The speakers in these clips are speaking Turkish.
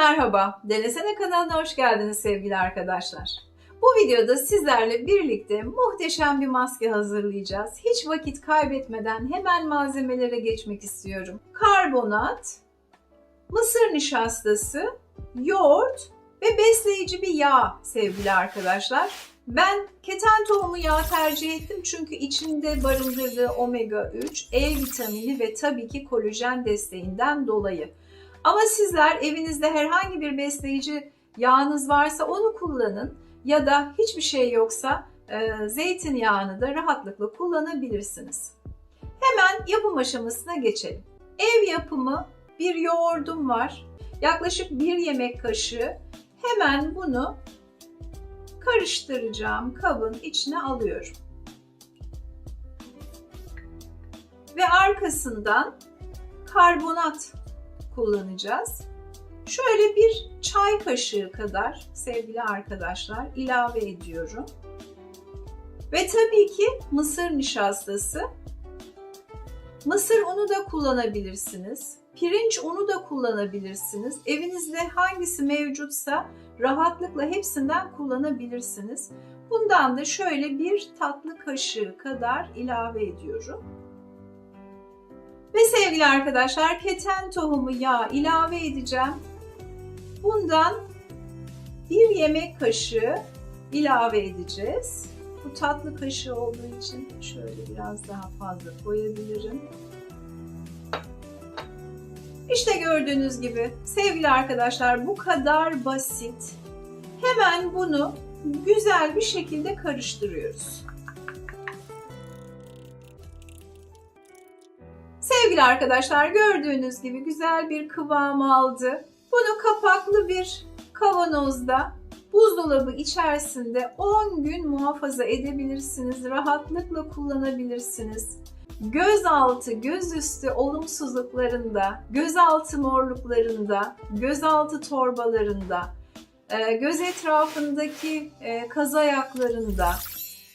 merhaba. Denesene kanalına hoş geldiniz sevgili arkadaşlar. Bu videoda sizlerle birlikte muhteşem bir maske hazırlayacağız. Hiç vakit kaybetmeden hemen malzemelere geçmek istiyorum. Karbonat, mısır nişastası, yoğurt ve besleyici bir yağ sevgili arkadaşlar. Ben keten tohumu yağı tercih ettim çünkü içinde barındırdığı omega 3, E vitamini ve tabii ki kolajen desteğinden dolayı. Ama sizler evinizde herhangi bir besleyici yağınız varsa onu kullanın ya da hiçbir şey yoksa e, zeytinyağını da rahatlıkla kullanabilirsiniz. Hemen yapım aşamasına geçelim. Ev yapımı bir yoğurdum var. Yaklaşık bir yemek kaşığı. Hemen bunu karıştıracağım kabın içine alıyorum. Ve arkasından karbonat kullanacağız. Şöyle bir çay kaşığı kadar sevgili arkadaşlar ilave ediyorum. Ve tabii ki mısır nişastası. Mısır unu da kullanabilirsiniz. Pirinç unu da kullanabilirsiniz. Evinizde hangisi mevcutsa rahatlıkla hepsinden kullanabilirsiniz. Bundan da şöyle bir tatlı kaşığı kadar ilave ediyorum. Ve sevgili arkadaşlar keten tohumu yağı ilave edeceğim. Bundan bir yemek kaşığı ilave edeceğiz. Bu tatlı kaşığı olduğu için şöyle biraz daha fazla koyabilirim. İşte gördüğünüz gibi sevgili arkadaşlar bu kadar basit. Hemen bunu güzel bir şekilde karıştırıyoruz. Sevgili arkadaşlar gördüğünüz gibi güzel bir kıvam aldı. Bunu kapaklı bir kavanozda buzdolabı içerisinde 10 gün muhafaza edebilirsiniz. Rahatlıkla kullanabilirsiniz. Göz altı, göz üstü olumsuzluklarında, göz altı morluklarında, göz altı torbalarında, e, göz etrafındaki e, kaz ayaklarında,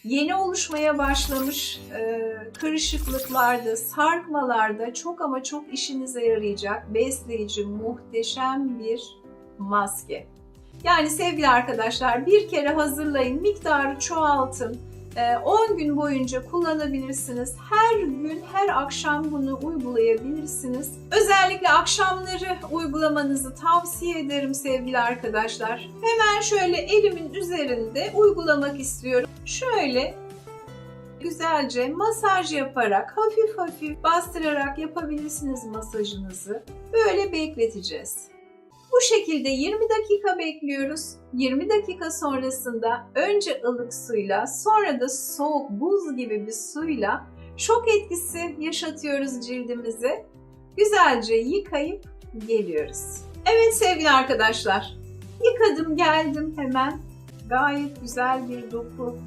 yeni oluşmaya başlamış e, kırışıklıklarda, sarkmalarda çok ama çok işinize yarayacak besleyici muhteşem bir maske. Yani sevgili arkadaşlar bir kere hazırlayın, miktarı çoğaltın. 10 gün boyunca kullanabilirsiniz. Her gün, her akşam bunu uygulayabilirsiniz. Özellikle akşamları uygulamanızı tavsiye ederim sevgili arkadaşlar. Hemen şöyle elimin üzerinde uygulamak istiyorum. Şöyle güzelce masaj yaparak, hafif hafif bastırarak yapabilirsiniz masajınızı. Böyle bekleteceğiz. Bu şekilde 20 dakika bekliyoruz. 20 dakika sonrasında önce ılık suyla sonra da soğuk buz gibi bir suyla şok etkisi yaşatıyoruz cildimize. Güzelce yıkayıp geliyoruz. Evet sevgili arkadaşlar, yıkadım geldim hemen. Gayet güzel bir doku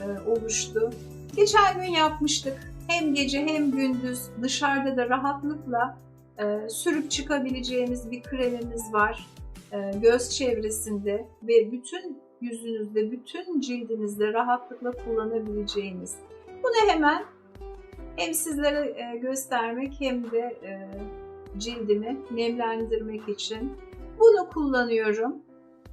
e, oluştu. Geçen gün yapmıştık. Hem gece hem gündüz dışarıda da rahatlıkla e, sürüp çıkabileceğimiz bir kremimiz var. E, göz çevresinde ve bütün yüzünüzde, bütün cildinizde rahatlıkla kullanabileceğiniz. Bunu hemen hem sizlere e, göstermek hem de e, cildimi nemlendirmek için bunu kullanıyorum.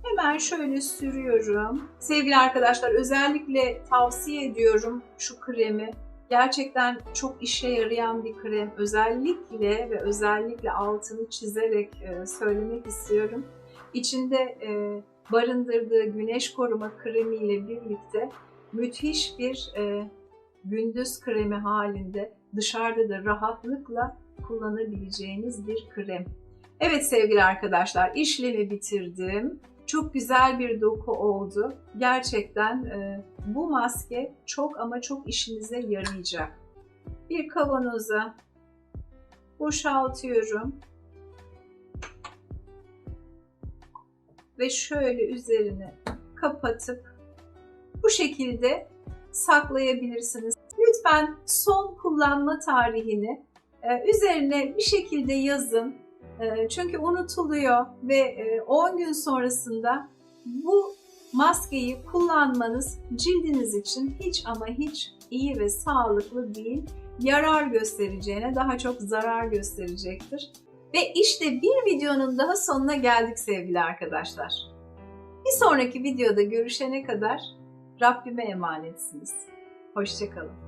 Hemen şöyle sürüyorum. Sevgili arkadaşlar özellikle tavsiye ediyorum şu kremi. Gerçekten çok işe yarayan bir krem. Özellikle ve özellikle altını çizerek e, söylemek istiyorum. İçinde e, barındırdığı güneş koruma kremi ile birlikte müthiş bir e, gündüz kremi halinde dışarıda da rahatlıkla kullanabileceğiniz bir krem. Evet sevgili arkadaşlar işlemi bitirdim. Çok güzel bir doku oldu. Gerçekten e, bu maske çok ama çok işinize yarayacak. Bir kavanoza boşaltıyorum. Ve şöyle üzerine kapatıp bu şekilde saklayabilirsiniz. Lütfen son kullanma tarihini e, üzerine bir şekilde yazın çünkü unutuluyor ve 10 e, gün sonrasında bu maskeyi kullanmanız cildiniz için hiç ama hiç iyi ve sağlıklı değil. Yarar göstereceğine daha çok zarar gösterecektir. Ve işte bir videonun daha sonuna geldik sevgili arkadaşlar. Bir sonraki videoda görüşene kadar Rabbime emanetsiniz. Hoşçakalın.